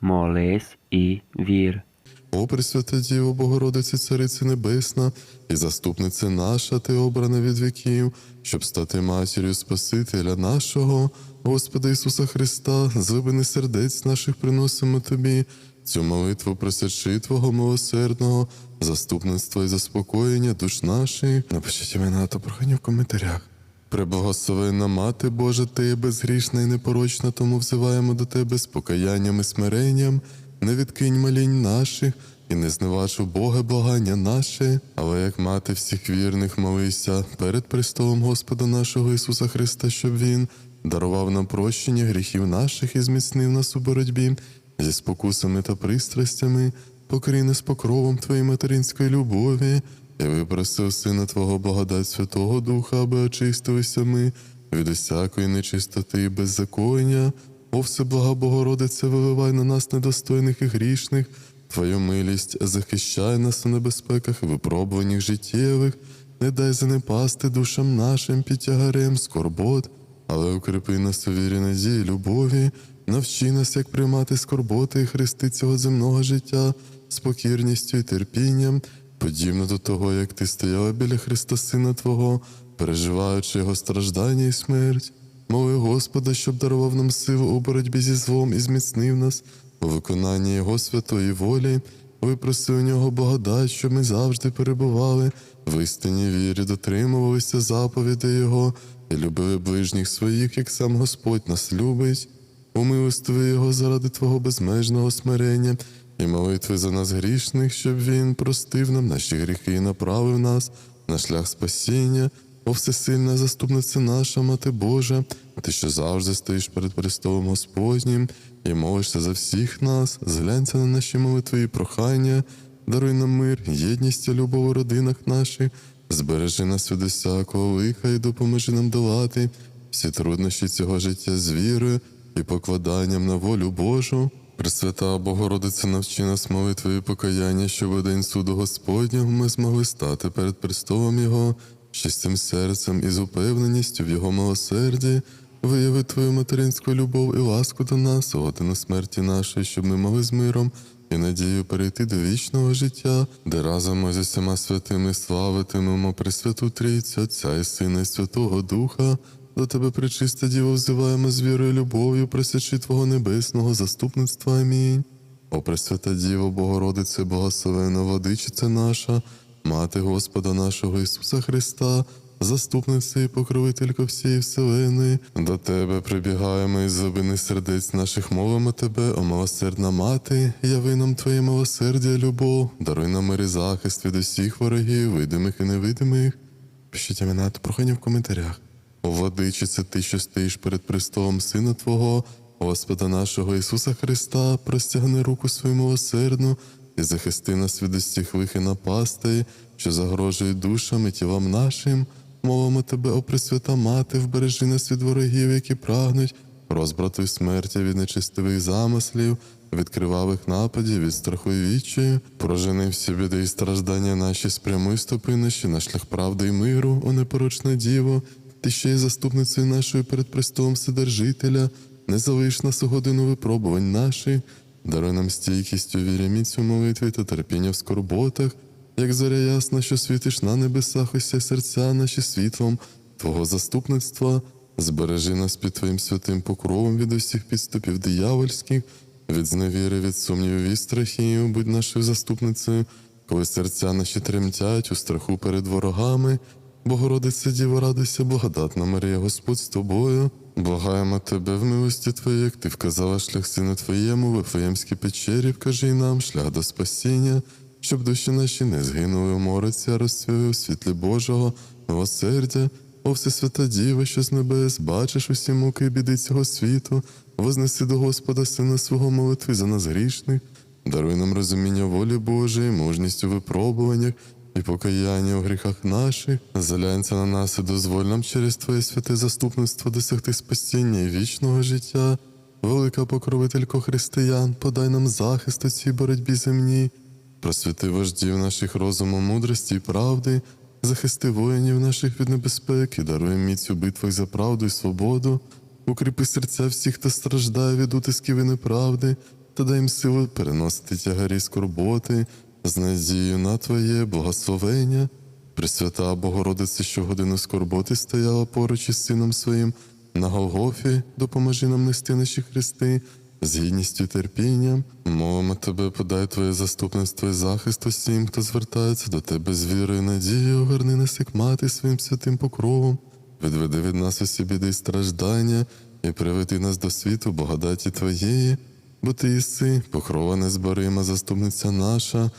молись і вір. О, Пресвята Діво, Богородице, Царице Небесна, і заступниця наша, ти обрана від віків, щоб стати матір'ю Спасителя нашого, Господа Ісуса Христа, з глибини сердець наших приносимо Тобі, цю молитву просячи Твого милосердного, заступництва і заспокоєння душ наших. Напишіть імена та прохання в коментарях. Преблагословенна Мати Божа, ти є безгрішна і непорочна, тому взиваємо до тебе з покаянням і смиренням, не відкинь молінь наших і не зневаж у Бога благання наше, але як мати всіх вірних, молися перед престолом Господа нашого Ісуса Христа, щоб Він дарував нам прощення гріхів наших і зміцнив нас у боротьбі зі спокусами та пристрастями, покрий нас покровом Твоєї материнської любові. Я випросив Сина Твого благодать Святого Духа, аби очистилися ми від усякої нечистоти і беззаконня. О, всеблага Богородице, виливай на нас недостойних і грішних, Твою милість захищай нас у небезпеках випробуваннях життєвих, не дай занепасти душам нашим під тягарем скорбот, але укріпи нас у вірі надії, любові, навчи нас, як приймати скорботи і хрести цього земного життя з покірністю і терпінням, подібно до того, як ти стояла біля Христа Сина Твого, переживаючи його страждання і смерть. Моли Господа, щоб дарував нам силу у боротьбі зі злом і зміцнив нас у виконанні Його святої волі. Випроси у нього благодать, щоб ми завжди перебували в істинній вірі, дотримувалися заповідей Його і любили ближніх своїх, як сам Господь нас любить. Умилостиви Його заради Твого безмежного смирення і молитви за нас грішних, щоб Він простив нам наші гріхи і направив нас на шлях спасіння. О всесильна заступниця наша, Мати Божа, ти, що завжди стоїш перед престолом Господнім і молишся за всіх нас, зглянься на наші молитви і прохання, даруй нам мир, єдність і любов у родинах наших, збережи нас від усякого лиха і допоможи нам долати всі труднощі цього життя з вірою і покладанням на волю Божу. Пресвята Богородиця навчи нас молитви і покаяння, щоб у день суду Господнього ми змогли стати перед престолом Його, чистим серцем і з упевненістю в Його милосерді, вияви Твою материнську любов і ласку до нас, у годину смерті нашої, щоб ми могли з миром і надією перейти до вічного життя, де разом зі всіма святими славитимемо Пресвяту Трійцю, Отця і Сина і Святого Духа. До тебе, пречиста Діво, взиваємо з вірою і любов'ю, просячи Твого небесного заступництва. Амінь. О Пресвята Діво, Богородице, благословена владичиця наша, Мати Господа нашого Ісуса Христа, заступниця і покровителька всієї вселеної, до Тебе прибігаємо із глибини сердець наших мовимо Тебе, о милосердна мати, яви нам Твоє милосердя, любов, даруй нам мир і захист від усіх ворогів, видимих і невидимих. Пишіть імена та прохання в коментарях. О, владичице, ти, що стоїш перед престолом Сина Твого, Господа нашого Ісуса Христа, простягни руку свою милосердну і захисти нас від усіх лих і напастей, що загрожують душам і тілам нашим. Мовимо тебе, о Пресвята Мати, вбережи нас від ворогів, які прагнуть розбрату й смерті від нечистивих замислів, від кривавих нападів, від страху і відчаю, прожени всі біди і страждання наші, спрямуй стопи наші на шлях правди і миру, о непорочна діво, ти ще є заступницею нашою перед престолом Вседержителя, не залиш нас у годину випробувань наших, даруй нам стійкість у вірі міць у молитві та терпіння в скорботах, як зоря ясна, що світиш на небесах, уся серця наші світлом Твого заступництва, збережи нас під Твоїм святим покровом від усіх підступів диявольських, від зневіри, від сумнівів і страхів, будь нашою заступницею, коли серця наші тремтять у страху перед ворогами. Богородиця Діво, радуйся, благодатна Марія, Господь з тобою. Благаємо тебе в милості Твоїй, як ти вказала шлях сину Твоєму, в Вифлеємській печері, вкажи й нам шлях до спасіння, щоб душі наші не згинули в мороці, а розцвіли у світлі Божого, милосердя. О, Всесвята Діва, що з небес, бачиш усі муки і біди цього світу, вознеси до Господа Сина свого молитви за нас грішних, даруй нам розуміння волі Божої, мужність у випробуваннях і покаяння у гріхах наших, залянься на нас і дозволь нам через Твоє святе заступництво досягти спасіння і вічного життя. Велика покровителько християн, подай нам захист у цій боротьбі земній, просвіти вождів наших розуму, мудрості і правди, захисти воїнів наших від небезпеки, даруй міць у битвах за правду і свободу, укріпи серця всіх, хто страждає від утисків і неправди, та дай їм силу переносити тягарі скорботи з надією на Твоє благословення. Пресвята Богородице, що годину скорботи стояла поруч із сином своїм на Голгофі, допоможи нам нести наші хрести з гідністю і терпінням. Мовимо тебе, подай Твоє заступництво і захист усім, хто звертається до тебе з вірою і надією, огорни нас як мати своїм святим покровом. Відведи від нас усі біди й страждання і приведи нас до світу благодаті Твоєї, бо Ти єси, покрова незборима, заступниця наша,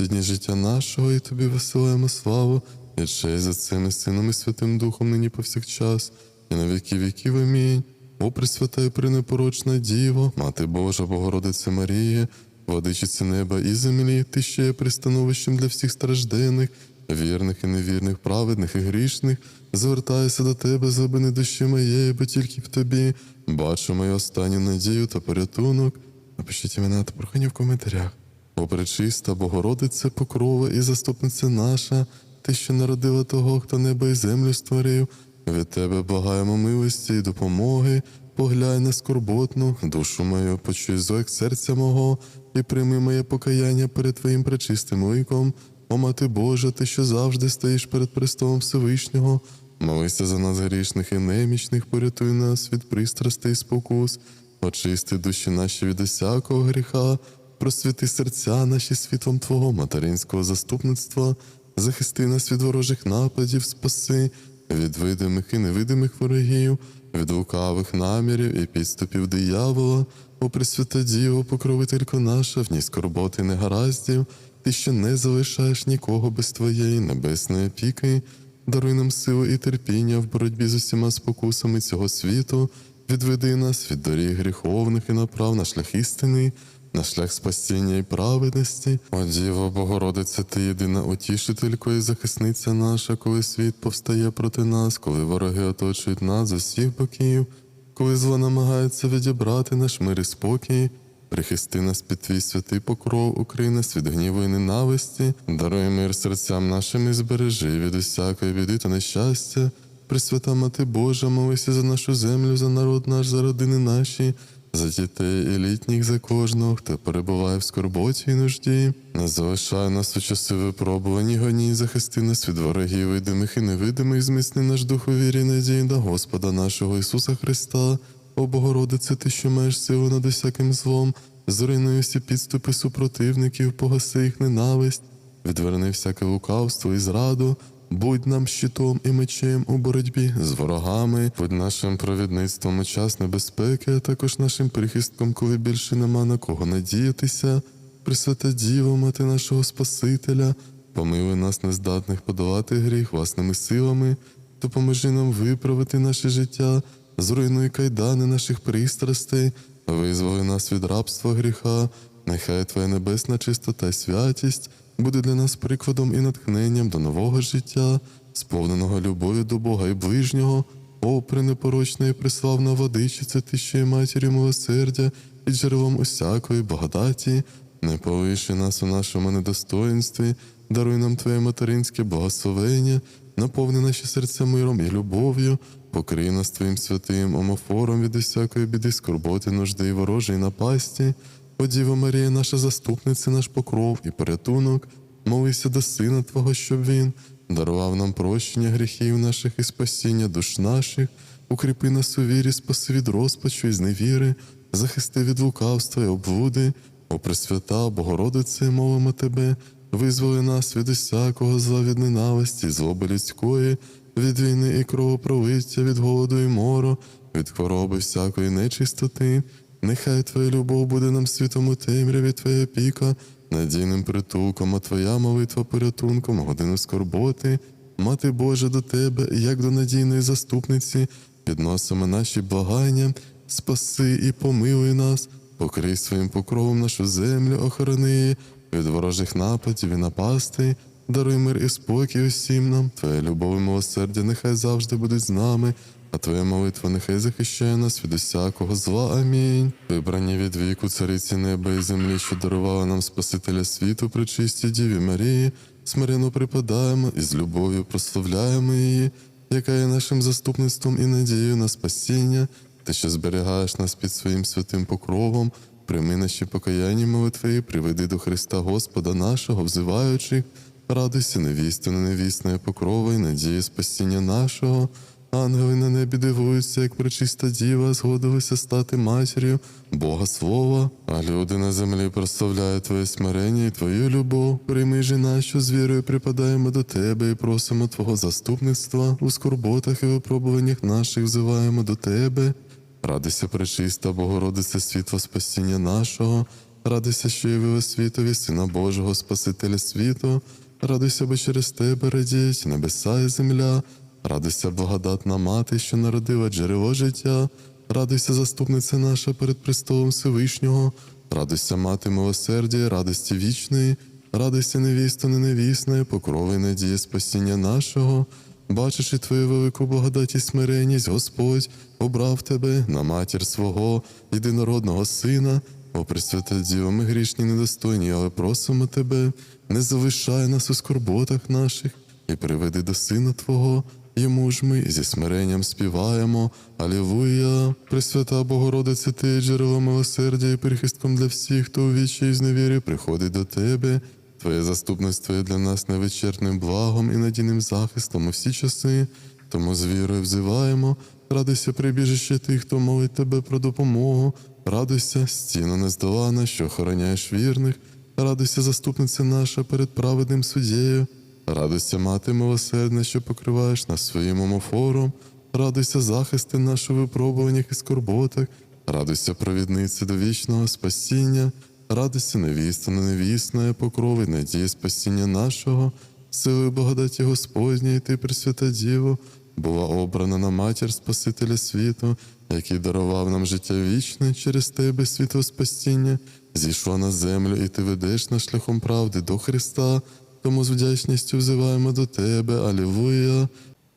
дні життя нашого, і тобі висилаємо славу, і честь за цим і Сином і Святим Духом нині повсякчас, і на віки віків амінь. О, Пресвята і пренепорочна Діво, Мати Божа, Богородице Марія, владичиці неба і землі, ти ще є пристановищем для всіх стражденних, вірних і невірних, праведних і грішних, звертаюся до тебе, злобини душі моєї, бо тільки в тобі бачу мою останню надію та порятунок. Напишіть імена та прохання в коментарях. О, пречиста, Богородице, покрова і заступниця наша, ти, що народила того, хто небо і землю створив, від тебе благаємо милості і допомоги, поглянь на скорботну, душу мою, почуй зойк серця мого, і прийми моє покаяння перед Твоїм пречистим ликом. О, Мати Божа, ти, що завжди стоїш перед престолом Всевишнього, молися за нас грішних і немічних, порятуй нас від пристрастей і спокус, очисти душі наші від усякого гріха, просвіти серця наші світлом Твого материнського заступництва, захисти нас від ворожих нападів, спаси, від видимих і невидимих ворогів, від лукавих намірів і підступів диявола, о Пресвята Діво, покровителько наша, в ній скорботи негараздів, ти що не залишаєш нікого без твоєї небесної опіки, даруй нам силу і терпіння в боротьбі з усіма спокусами цього світу, відведи нас від доріг гріховних і направ на шлях істини, на шлях спасіння і праведності. О Діво, Богородице, ти єдина утішителько і захисниця наша, коли світ повстає проти нас, коли вороги оточують нас з усіх боків, коли зло намагається відібрати наш мир і спокій. Прихисти нас під твій святий покров, укрий нас від гніву і ненависті, даруй мир серцям нашим і збережи від усякої біди та нещастя. Пресвята Мати Божа, молися за нашу землю, за народ наш, за родини наші, за дітей і літніх, за кожного, хто перебуває в скорботі і нужді. Не залишай нас у часи випробувань і гоній, захисти нас від ворогів, видимих і невидимих, зміцни наш дух у вірі надії до Господа нашого Ісуса Христа. О Богородице, ти, що маєш силу над усяким злом, зруйнуй усі підступи супротивників, погаси їх ненависть, відверни всяке лукавство і зраду, будь нам щитом і мечем у боротьбі з ворогами, будь нашим провідництвом у час небезпеки, а також нашим прихистком, коли більше нема на кого надіятися. Пресвята Діво, мати нашого Спасителя, помилуй нас, нездатних подолати гріх власними силами, допоможи нам виправити наше життя, зруйнуй кайдани наших пристрастей, визволи нас від рабства гріха, нехай Твоя небесна чистота й святість буде для нас прикладом і натхненням до нового життя, сповненого любові до Бога і ближнього. О, пренепорочна і приславна водичиця, ти ще й матір'ю милосердя і джерелом усякої благодаті, не полиши нас у нашому недостоїнстві, даруй нам Твоє материнське благословення, наповни наші серця миром і любов'ю, покрий нас Твоїм святим омофором від усякої біди, скорботи, нужди і ворожої напасті. О Діво Марія, наша заступниця, наш покров і порятунок, молися до Сина Твого, щоб Він дарував нам прощення гріхів наших і спасіння душ наших, укріпи нас у вірі, спаси від розпачу і зневіри, захисти від лукавства і облуди, о Пресвята, Богородице, мовимо Тебе, визволи нас від усякого зла, від ненависті, злоби людської, від війни і кровопролиття, від голоду і мору, від хвороби всякої нечистоти. Нехай Твоя любов буде нам світом у темряві, Твоя опіка, надійним притулком, а Твоя молитва порятунком, годину скорботи. Мати Божа до Тебе, як до надійної заступниці, підносимо наші благання, спаси і помилуй нас, покрий своїм покровом нашу землю, охорони її від ворожих нападів і напастей, даруй мир і спокій усім нам, Твоя любов і милосердя нехай завжди будуть з нами, а Твоя молитва нехай захищає нас від усякого зла. Амінь. Вибрані від віку цариці неба і землі, що дарувала нам Спасителя світу, причисті Діві Марії, смиренно припадаємо і з любов'ю прославляємо її, яка є нашим заступництвом і надією на спасіння. Ти, що зберігаєш нас під своїм святим покровом, прийми наші покаяння молитви, і приведи до Христа Господа нашого, взиваючи, радуйся невістину, невісної покрови, і надії спасіння нашого. Ангели на небі дивуються, як пречиста діва згодилася стати матір'ю Бога Слова, а люди на землі прославляють Твоє смирення і Твою любов. Прийми же нас, що з вірою припадаємо до Тебе і просимо Твого заступництва у скорботах і випробуваннях наших взиваємо до Тебе. Радуйся, пречиста, Богородице, світло спасіння нашого. Радуйся, що явила світові Сина Божого, Спасителя світу. Радуйся, бо через тебе радіють небеса і земля. Радуйся, благодатна мати, що народила джерело життя. Радуйся, заступниця наша перед престолом Всевишнього. Радуйся, мати милосердя, радості вічної. Радуйся, невіста, неневісна, покрови надії спасіння нашого. Бачиш і твою велику благодать і смиренність, Господь обрав тебе на матір свого єдинородного сина. О, Пресвята Діво, ми грішні, недостойні, але просимо тебе, не залишай нас у скорботах наших і приведи до Сина Твого. Йому ж ми зі смиренням співаємо. Алілуя! Пресвята Богородице, ти джерело милосердя і прихистком для всіх, хто у вічі і зневірі приходить до тебе. Твоє заступництво є для нас невичерпним благом і надійним захистом у всі часи. Тому з вірою взиваємо, радуйся прибіжище тих, хто молить тебе про допомогу. Радуйся, стіна нездолана, що охороняєш вірних. Радуйся, заступниця наша перед праведним суддєю. Радуйся, мати милосердна, що покриваєш нас своїм омофором. Радуйся, захисти наших випробуваннях і скорботах. Радуйся, провідниці до вічного спасіння. Радуйся, невіста, невісна, покрови, надії спасіння нашого, силою благодаті Господньої, ти, Пресвята Діво, була обрана на матір Спасителя світу, який дарував нам життя вічне через тебе, світло спасіння, зійшла на землю, і ти ведеш нас шляхом правди до Христа. Тому з вдячністю взиваємо до тебе, Алілуя.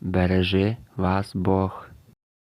Бережи вас Бог.